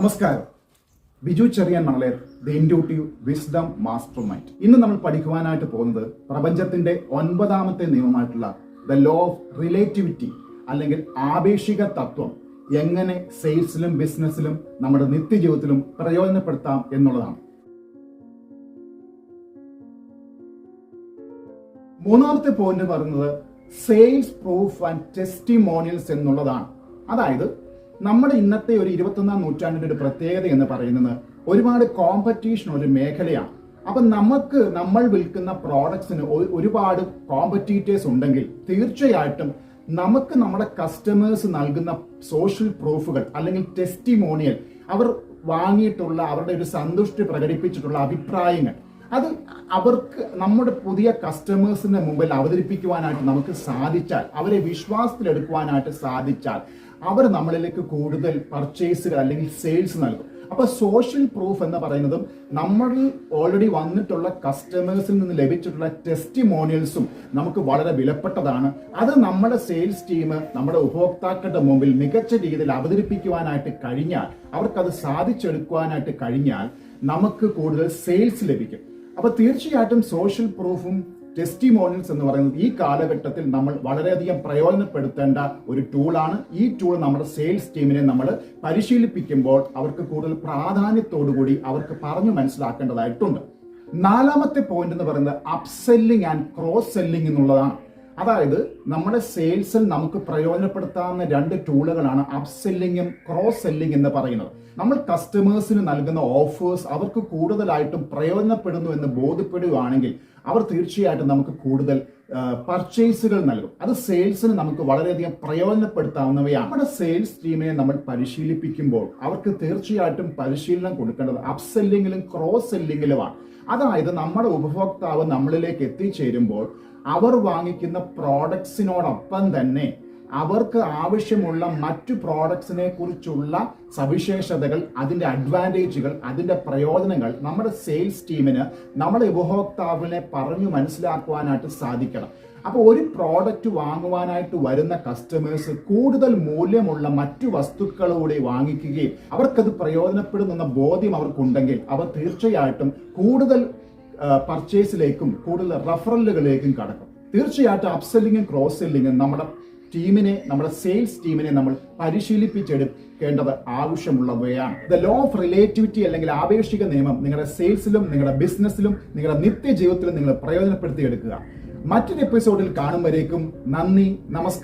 നമസ്കാരം. Biju Cherian മണലേർ the intuitive wisdom master mind ഇന്ന് നമ്മൾ പഠിക്കുവാനായിട്ട് പോകുന്നത് പ്രപഞ്ചത്തിന്റെ ഒൻപതാമത്തെ നിയമമായിട്ടുള്ള ദ ലോ ഓഫ് റിലേറ്റിവിറ്റി അല്ലെങ്കിൽ ആപേക്ഷിക തത്വം. എങ്ങനെ സെയിൽസിലും ബിസിനസ്സിലും നമ്മുടെ നിത്യജീവിതത്തിലും പ്രയോജനപ്പെടുത്താം എന്നുള്ളതാണ്. മൂന്നാമത്തെ പോയിന്റ് പറയുന്നത് സെയിൽസ് പ്രൂഫ് ആൻഡ് ടെസ്റ്റിമോണിയൽസ് എന്നുള്ളതാണ്. അതായത് നമ്മുടെ ഇന്നത്തെ ഒരു ഇരുപത്തൊന്നാം നൂറ്റാണ്ടിന്റെ ഒരു പ്രത്യേകത എന്ന് പറയുന്നത് ഒരുപാട് കോമ്പറ്റീഷൻ ഒരു മേഖലയാണ്. അപ്പം നമുക്ക് നമ്മൾ വിൽക്കുന്ന പ്രോഡക്ട്സിന് ഒരുപാട് കോമ്പറ്റീറ്റേഴ്സ് ഉണ്ടെങ്കിൽ തീർച്ചയായിട്ടും നമുക്ക് നമ്മുടെ കസ്റ്റമേഴ്സ് നൽകുന്ന സോഷ്യൽ പ്രൂഫുകൾ അല്ലെങ്കിൽ ടെസ്റ്റിമോണിയൽ അവർ വാങ്ങിയിട്ടുള്ള അവരുടെ ഒരു സന്തുഷ്ടി പ്രകടിപ്പിച്ചിട്ടുള്ള അഭിപ്രായങ്ങൾ അത് അവർക്ക് നമ്മുടെ പുതിയ കസ്റ്റമേഴ്സിന്റെ മുമ്പിൽ അവതരിപ്പിക്കുവാനായിട്ട് നമുക്ക് സാധിച്ചാൽ അവരെ വിശ്വാസത്തിലെടുക്കുവാനായിട്ട് സാധിച്ചാൽ അവർ നമ്മളിലേക്ക് കൂടുതൽ പർച്ചേസുകൾ അല്ലെങ്കിൽ സെയിൽസ് നൽകും. അപ്പൊ സോഷ്യൽ പ്രൂഫ് എന്ന് പറയുന്നതും നമ്മൾ ഓൾറെഡി വന്നിട്ടുള്ള കസ്റ്റമേഴ്സിൽ നിന്ന് ലഭിച്ചിട്ടുള്ള ടെസ്റ്റിമോണിയൽസും നമുക്ക് വളരെ വിലപ്പെട്ടതാണ്. അത് നമ്മുടെ സെയിൽസ് ടീം നമ്മുടെ ഉപഭോക്താക്കളുടെ മുമ്പിൽ മികച്ച രീതിയിൽ അവതരിപ്പിക്കുവാനായിട്ട് കഴിഞ്ഞാൽ അവർക്കത് സാധിച്ചെടുക്കുവാനായിട്ട് കഴിഞ്ഞാൽ നമുക്ക് കൂടുതൽ സെയിൽസ് ലഭിക്കും. അപ്പൊ തീർച്ചയായിട്ടും സോഷ്യൽ പ്രൂഫും ടെസ്റ്റിമോണിയൽസ് എന്ന് പറയുന്നത് ഈ കാലഘട്ടത്തിൽ നമ്മൾ വളരെയധികം പ്രയോജനപ്പെടുത്തേണ്ട ഒരു ടൂളാണ് ഈ ടൂൾ നമ്മുടെ സെയിൽസ് ടീമിനെ നമ്മൾ പരിശീലിപ്പിക്കുമ്പോൾ അവർക്ക് കൂടുതൽ പ്രാധാന്യത്തോടുകൂടി അവർക്ക് പറഞ്ഞു മനസ്സിലാക്കേണ്ടതായിട്ടുണ്ട്. നാലാമത്തെ പോയിന്റ് എന്ന് പറയുന്നത് അപ്സെല്ലിംഗ് ആൻഡ് ക്രോസ് സെല്ലിംഗ് എന്നുള്ളതാണ്. അതായത് നമ്മുടെ സെയിൽസിൽ നമുക്ക് പ്രയോജനപ്പെടുത്താവുന്ന രണ്ട് ടൂളുകളാണ് അപ്സെല്ലിങ്ങും ക്രോസ് സെല്ലിംഗ് എന്ന് പറയുന്നത്. നമ്മൾ കസ്റ്റമേഴ്സിന് നൽകുന്ന ഓഫേഴ്സ് അവർക്ക് കൂടുതലായിട്ടും പ്രയോജനപ്പെടുന്നു എന്ന് ബോധ്യപ്പെടുകയാണെങ്കിൽ അവർ തീർച്ചയായിട്ടും നമുക്ക് കൂടുതൽ പർച്ചേസുകൾ നൽകും. അത് സെയിൽസിന് നമുക്ക് വളരെയധികം പ്രയോജനപ്പെടുത്താവുന്നവയാണ്. നമ്മുടെ സെയിൽസ് ടീമിനെ നമ്മൾ പരിശീലിപ്പിക്കുമ്പോൾ അവർക്ക് തീർച്ചയായിട്ടും പരിശീലനം കൊടുക്കേണ്ടത് അപ്സെല്ലിങ്ങിലും ക്രോസ് സെല്ലിങ്ങിലുമാണ് അതായത് നമ്മുടെ ഉപഭോക്താവ് നമ്മളിലേക്ക് എത്തിച്ചേരുമ്പോൾ അവർ വാങ്ങിക്കുന്ന പ്രോഡക്ട്സിനോടൊപ്പം തന്നെ അവർക്ക് ആവശ്യമുള്ള മറ്റു പ്രോഡക്ട്സിനെ കുറിച്ചുള്ള സവിശേഷതകൾ അതിന്റെ അഡ്വാന്റേജുകൾ അതിന്റെ പ്രയോജനങ്ങൾ നമ്മുടെ സെയിൽസ് ടീമിന് നമ്മുടെ ഉപഭോക്താവിനെ പറഞ്ഞു മനസ്സിലാക്കുവാനായിട്ട് സാധിക്കണം. അപ്പോൾ ഒരു പ്രോഡക്റ്റ് വാങ്ങുവാനായിട്ട് വരുന്ന കസ്റ്റമേഴ്സ് കൂടുതൽ മൂല്യമുള്ള മറ്റു വസ്തുക്കളൂടെ വാങ്ങിക്കുകയും അവർക്കത് പ്രയോജനപ്പെടുന്ന ബോധ്യം അവർക്കുണ്ടെങ്കിൽ അവർ തീർച്ചയായിട്ടും കൂടുതൽ പർച്ചേസിലേക്കും കൂടുതൽ റഫറലുകളിലേക്കും കടക്കും. തീർച്ചയായിട്ടും അപ്സെല്ലിങ്ങും ക്രോസ് സെല്ലിങ്ങും നമ്മുടെ ടീമിനെ നമ്മുടെ സെയിൽസ് ടീമിനെ നമ്മൾ പരിശീലിപ്പിച്ചെടുക്കേണ്ടത് ആവശ്യമുള്ളവയാണ്. ദ ലോ ഓഫ് റിലേറ്റിവിറ്റി അല്ലെങ്കിൽ ആപേക്ഷിക നിയമം നിങ്ങളുടെ സെയിൽസിലും നിങ്ങളുടെ ബിസിനസ്സിലും നിങ്ങളുടെ നിത്യജീവിതത്തിലും നിങ്ങൾ പ്രയോജനപ്പെടുത്തിയെടുക്കുക. മറ്റൊരു എപ്പിസോഡിൽ കാണും വരേക്കും നന്ദി നമസ്കാരം.